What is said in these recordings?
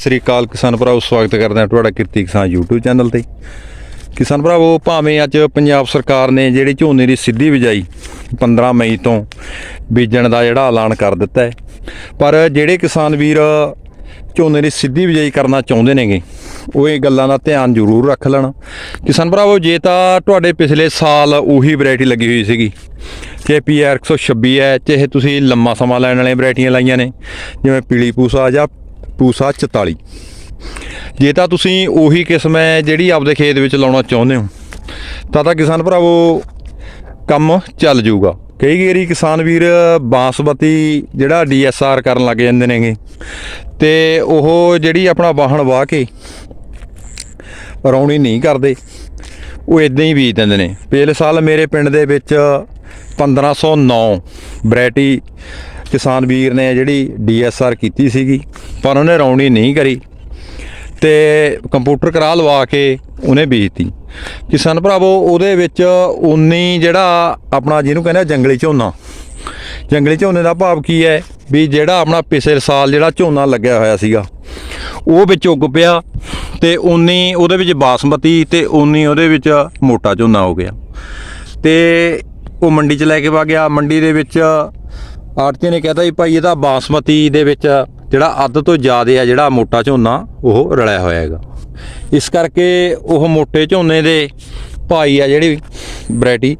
ਸ੍ਰੀ ਅਕਾਲ ਕਿਸਾਨ ਭਰਾਓ, ਸਵਾਗਤ ਕਰਦੇ ਹਾਂ ਤੁਹਾਡਾ ਕਿਰਤੀ ਕਿਸਾਨ YouTube ਚੈਨਲ ਤੇ। ਕਿਸਾਨ ਭਰਾਵੋ ਭਾਵੇਂ ਅੱਜ ਪੰਜਾਬ ਸਰਕਾਰ ਨੇ ਜਿਹੜੀ ਝੋਨੇ ਦੀ ਸਿੱਧੀ ਬਿਜਾਈ 15 ਮਈ ਤੋਂ ਬੀਜਣ ਦਾ ਜਿਹੜਾ ਐਲਾਨ ਕਰ ਦਿੱਤਾ ਹੈ, ਪਰ ਜਿਹੜੇ ਕਿਸਾਨ ਵੀਰ ਝੋਨੇ ਦੀ ਸਿੱਧੀ ਬਿਜਾਈ ਕਰਨਾ ਚਾਹੁੰਦੇ ਨੇਗੇ, ਉਹ ਇਹ ਗੱਲਾਂ ਦਾ ਧਿਆਨ ਜ਼ਰੂਰ ਰੱਖ ਲੈਣ। ਕਿਸਾਨ ਭਰਾਵੋ ਜੇ ਤਾਂ ਤੁਹਾਡੇ ਪਿਛਲੇ ਸਾਲ ਉਹੀ ਵੈਰਾਈਟੀ ਲੱਗੀ ਹੋਈ ਸੀਗੀ, ਚਾਹੇ ਪੀਆਰ 126 ਹੈ, ਚਾਹੇ ਤੁਸੀਂ ਲੰਮਾ ਸਮਾਂ ਲੈਣ ਵਾਲੀਆਂ ਵੈਰਾਈਟੀਆਂ ਲਾਈਆਂ ਨੇ, ਜਿਵੇਂ ਪੀਲੀ ਪੂਸਾ ਜਾਂ ਪੂਸਾ 44 ਜੇ ਤਾਂ ਤੁਸੀਂ ਉਹੀ ਕਿਸਮ ਹੈ ਜਿਹੜੀ ਆਪਦੇ ਖੇਤ ਵਿੱਚ ਲਾਉਣਾ ਚਾਹੁੰਦੇ ਹੋ, ਤਾਂ ਤਾਂ ਕਿਸਾਨ ਭਰਾਵੋ, ਕੰਮ ਚੱਲ ਜਾਊਗਾ। ਕਈ ਵਾਰੀ ਕਿਸਾਨ ਵੀਰ ਬਾਸਮਤੀ ਜਿਹੜਾ ਡੀਐਸਆਰ ਕਰਨ ਲੱਗ ਜਾਂਦੇ ਨੇਗੇ, ਤੇ ਉਹ ਜਿਹੜੀ ਆਪਣਾ ਵਾਹਣ ਵਾਹ ਕੇ ਰੌਣੀ ਨਹੀਂ ਕਰਦੇ, ਉਹ ਇਦਾਂ ਹੀ ਬੀਜ ਦਿੰਦੇ ਨੇ। ਪਿਛਲੇ ਸਾਲ ਮੇਰੇ ਪਿੰਡ ਦੇ ਵਿੱਚ 1509 ਵੈਰਾਈਟੀ ਕਿਸਾਨ ਵੀਰ ਨੇ ਜਿਹੜੀ ਡੀਐਸਆਰ ਕੀਤੀ ਸੀਗੀ, ਪਰ ਉਹਨੇ ਰੌਣੀ ਨਹੀਂ ਕਰੀ ਤੇ ਕੰਪਿਊਟਰ ਕਰਾ ਲਵਾ ਕੇ ਉਹਨੇ ਬੀਜਤੀ। ਕਿਸਾਨ ਭਰਾਵੋ, ਉਹਦੇ ਵਿੱਚ ਉਨੀ ਜਿਹੜਾ ਆਪਣਾ ਜਿਹਨੂੰ ਕਹਿੰਦੇ ਜੰਗਲੀ ਝੋਨਾ, ਜੰਗਲੀ ਝੋਨੇ ਦਾ ਭਾਵ ਕੀ ਹੈ? ਵੀ ਜਿਹੜਾ ਆਪਣਾ ਪਿਛਲੇ ਸਾਲ ਜਿਹੜਾ ਝੋਨਾ ਲੱਗਿਆ ਹੋਇਆ ਸੀਗਾ, ਉਹ ਵਿੱਚ ਉੱਗ ਪਿਆ ਤੇ ਉਨੀ ਉਹਦੇ ਵਿੱਚ ਬਾਸਮਤੀ ਤੇ ਉਨੀ ਉਹਦੇ ਵਿੱਚ ਮੋਟਾ ਝੋਨਾ ਹੋ ਗਿਆ। ਤੇ ਉਹ ਮੰਡੀ 'ਚ ਲੈ ਕੇ ਵਾ ਗਿਆ। ਮੰਡੀ ਦੇ ਵਿੱਚ ਆੜਤੀ ਨੇ ਕਹਿਤਾ ਜੀ ਭਾਈ ਇਹਦਾ ਬਾਸਮਤੀ ਦੇ ਵਿੱਚ ਜਿਹੜਾ ਅੱਧ ਤੋਂ ਜ਼ਿਆਦਾ ਆ ਜਿਹੜਾ ਮੋਟਾ ਝੋਨਾ ਉਹ ਰਲਿਆ ਹੋਇਆ ਹੈਗਾ। ਇਸ ਕਰਕੇ ਉਹ ਮੋਟੇ ਝੋਨੇ ਦੇ ਭਾਈ ਆ ਜਿਹੜੀ ਵੈਰਾਈਟੀ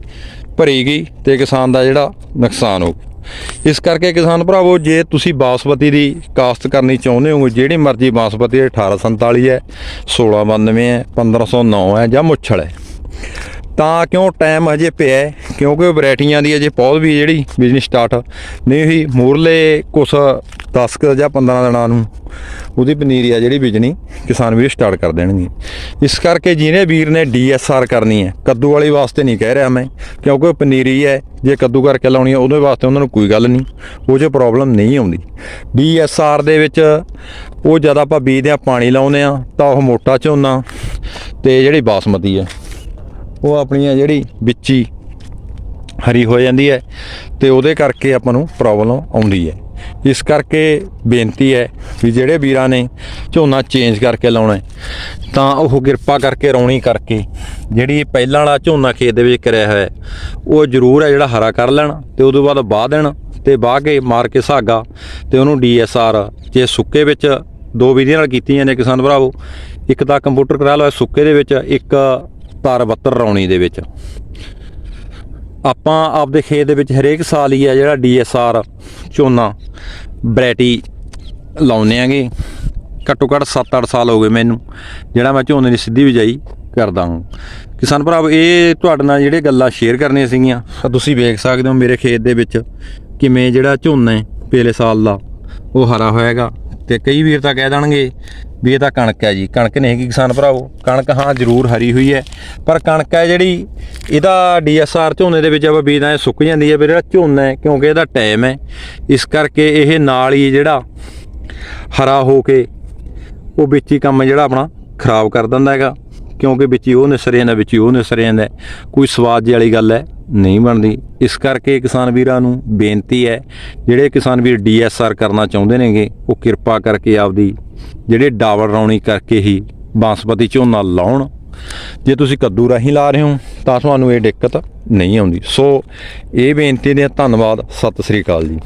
ਭਰੀ ਗਈ ਤੇ ਕਿਸਾਨ ਦਾ ਜਿਹੜਾ ਨੁਕਸਾਨ ਹੋ ਗਿਆ। ਇਸ ਕਰਕੇ ਕਿਸਾਨ ਭਰਾਵੋ ਜੇ ਤੁਸੀਂ ਬਾਸਮਤੀ ਦੀ ਕਾਸ਼ਤ ਕਰਨੀ ਚਾਹੁੰਦੇ ਹੋ ਜਿਹੜੀ ਮਰਜ਼ੀ ਬਾਸਮਤੀ ਹੈ 1847 ਹੈ 1692 ਹੈ 1509 ਹੈ ਜਾਂ ਮੁੱਛਲ ਹੈ ਤਾਂ ਕਿਉਂ ਟਾਈਮ ਹਜੇ ਪਿਆ ਹੈ, ਕਿਉਂਕਿ ਉਹ ਵੈਰਾਈਟੀਆਂ ਦੀ ਅਜੇ ਪੌਦ ਵੀ ਜਿਹੜੀ ਬਿਜ਼ਨਸ ਸਟਾਰਟ ਨਹੀਂ ਹੋਈ ਮੂਰਲੇ ਕੁਛ 10 ਕੁ ਜਾਂ 15 ਦਿਨਾਂ ਨੂੰ ਉਹਦੀ ਪਨੀਰੀ ਆ ਜਿਹੜੀ ਬੀਜਣੀ, ਕਿਸਾਨ ਵੀਰ ਸਟਾਰਟ ਕਰ ਦੇਣਗੇ। ਇਸ ਕਰਕੇ ਜਿਹਨੇ ਵੀਰ ਨੇ ਡੀਐਸਆਰ ਕਰਨੀ ਹੈ, ਕੱਦੂ ਵਾਲੀ ਵਾਸਤੇ ਨਹੀਂ ਕਹਿ ਰਿਹਾ ਮੈਂ, ਕਿਉਂਕਿ ਉਹ ਪਨੀਰੀ ਹੈ, ਜੇ ਕੱਦੂ ਕਰਕੇ ਲਾਉਣੀ ਹੈ ਉਹਦੇ ਵਾਸਤੇ ਉਹਨਾਂ ਨੂੰ ਕੋਈ ਗੱਲ ਨਹੀਂ, ਉਹ 'ਚ ਪ੍ਰੋਬਲਮ ਨਹੀਂ ਆਉਂਦੀ। ਡੀਐਸਆਰ ਦੇ ਵਿੱਚ ਉਹ ਜਦ ਆਪਾਂ ਬੀਜਦੇ ਆ ਪਾਣੀ ਲਾਉਂਦੇ ਆ ਤਾਂ ਉਹ ਮੋਟਾ ਝੋਨਾ ਤੇ ਜਿਹੜੀ ਬਾਸਮਤੀ ਹੈ, ਉਹ ਆਪਣੀਆਂ ਜਿਹੜੀ ਵਿੱਚੀ। ਹਰੀ ਹੋ ਜਾਂਦੀ ਹੈ ਤੇ ਉਹਦੇ ਕਰਕੇ ਆਪਾਂ ਨੂੰ ਪ੍ਰੋਬਲਮ ਆਉਂਦੀ ਹੈ। ਇਸ ਕਰਕੇ ਬੇਨਤੀ ਹੈ ਵੀ ਜਿਹੜੇ ਵੀਰਾਂ ਨੇ ਝੋਨਾ ਚੇਂਜ ਕਰਕੇ ਲਾਉਣਾ ਤਾਂ ਉਹ ਕਿਰਪਾ ਕਰਕੇ, ਰੌਣੀ ਕਰਕੇ ਜਿਹੜੀ ਪਹਿਲਾਂ ਵਾਲਾ ਝੋਨਾ ਖੇਤ ਦੇ ਵਿੱਚ ਕਰਿਆ ਹੋਇਆ ਉਹ ਜ਼ਰੂਰ ਹੈ ਜਿਹੜਾ ਹਰਾ ਕਰ ਲੈਣ ਤੇ ਉਦੋਂ ਬਾਅਦ ਬਾਹ ਦੇਣਾ ਤੇ ਬਾਹ ਕੇ ਮਾਰ ਕੇ ਸਾਗਾ ਤੇ ਉਹਨੂੰ ਡੀਐਸਆਰ ਜੇ ਸੁੱਕੇ ਵਿੱਚ ਦੋ ਵਿਧੀਆਂ ਨਾਲ ਕੀਤੀਆਂ ਨੇ ਕਿਸਾਨ ਭਰਾਵੋ, ਇੱਕ ਤਾਂ ਕੰਪਿਊਟਰ ਕਰਾ ਲਓ ਸੁੱਕੇ ਦੇ ਵਿੱਚ, ਇੱਕ ਤਾਰ 72 ਰੌਣੀ ਦੇ ਵਿੱਚ। ਆਪਾਂ ਆਪਦੇ ਖੇਤ ਦੇ ਵਿੱਚ ਹਰੇਕ ਸਾਲ ਹੀ ਆ ਜਿਹੜਾ ਡੀਐਸਆਰ ਝੋਨਾ ਵੈਰਾਈਟੀ ਲਾਉਨੇ ਆਂਗੇ। ਘੱਟੋ ਘੱਟ 7-8 ਸਾਲ ਹੋ ਗਏ ਮੈਨੂੰ, ਜਿਹੜਾ ਮੈਂ ਝੋਨੇ ਦੀ ਸਿੱਧੀ ਬਿਜਾਈ ਕਰਦਾ ਹਾਂ। ਕਿਸਾਨ ਭਰਾਵੋ, ਇਹ ਤੁਹਾਡੇ ਨਾਲ ਜਿਹੜੇ ਗੱਲਾਂ ਸ਼ੇਅਰ ਕਰਨੀਆਂ ਸੀਗੀਆਂ ਤੁਸੀਂ ਵੇਖ ਸਕਦੇ ਹੋ ਮੇਰੇ ਖੇਤ ਦੇ ਵਿੱਚ ਕਿਵੇਂ ਜਿਹੜਾ ਝੋਨਾ ਹੈ, ਪਿਛਲੇ ਸਾਲ ਦਾ ਉਹ ਹਰਾ ਹੋਏਗਾ ਤੇ ਕਈ ਵੀਰ ਤਾਂ ਕਹਿ ਦੇਣਗੇ ਵੀ ਇਹ ਤਾਂ ਕਣਕ ਹੈ ਜੀ, ਕਣਕ ਨਹੀਂ ਹੈਗੀ ਕਿਸਾਨ ਭਰਾਵੋ। ਕਣਕ ਹਾਂ ਜ਼ਰੂਰ ਹਰੀ ਹੋਈ ਹੈ, ਪਰ ਕਣਕ ਹੈ ਜਿਹੜੀ ਇਹਦਾ ਡੀਐਸਆਰ ਝੋਨੇ ਦੇ ਵਿੱਚ ਆਪਾਂ ਬੀਜਦਾ ਇਹ ਸੁੱਕ ਜਾਂਦੀ ਹੈ ਵੀ ਜਿਹੜਾ ਝੋਨਾ ਹੈ, ਕਿਉਂਕਿ ਇਹਦਾ ਟਾਈਮ ਹੈ। ਇਸ ਕਰਕੇ ਇਹ ਨਾਲ ਹੀ ਜਿਹੜਾ ਹਰਾ ਹੋ ਕੇ ਉਹ ਵਿੱਚ ਹੀ ਕੰਮ ਜਿਹੜਾ ਆਪਣਾ ਖਰਾਬ ਕਰ ਦਿੰਦਾ ਹੈਗਾ, ਕਿਉਂਕਿ ਵਿੱਚ ਹੀ ਉਹ ਨਿਸਰ ਜਾਂਦਾ, ਵਿੱਚ ਹੀ ਉਹ ਨਿਸਰ ਜਾਂਦਾ ਕੋਈ ਸਵਾਦ ਜਿਹੀ ਵਾਲੀ ਗੱਲ ਹੈ। ਨਹੀਂ ਬਣਦੀ। ਇਸ ਕਰਕੇ ਕਿਸਾਨ ਵੀਰਾਂ ਨੂੰ ਬੇਨਤੀ ਹੈ, ਜਿਹੜੇ ਕਿਸਾਨ ਵੀਰ ਡੀਐਸਆਰ ਕਰਨਾ ਚਾਹੁੰਦੇ ਨੇਗੇ, ਉਹ ਕਿਰਪਾ ਕਰਕੇ ਆਪਦੀ ਜਿਹੜੇ ਡਾਵਰ ਰੌਣੀ ਕਰਕੇ ਹੀ ਬਾਸਮਤੀ ਝੋਨਾ ਲਾਉਣ। ਜੇ ਤੁਸੀਂ ਕੱਦੂ ਰਾਹੀਂ ਲਾ ਰਹੇ ਹੋ, ਤਾਂ ਤੁਹਾਨੂੰ ਇਹ ਦਿੱਕਤ ਨਹੀਂ ਆਉਂਦੀ। ਸੋ, ਇਹ ਬੇਨਤੀ ਦੇ ਧੰਨਵਾਦ। ਸਤਿ ਸ੍ਰੀ ਅਕਾਲ ਜੀ।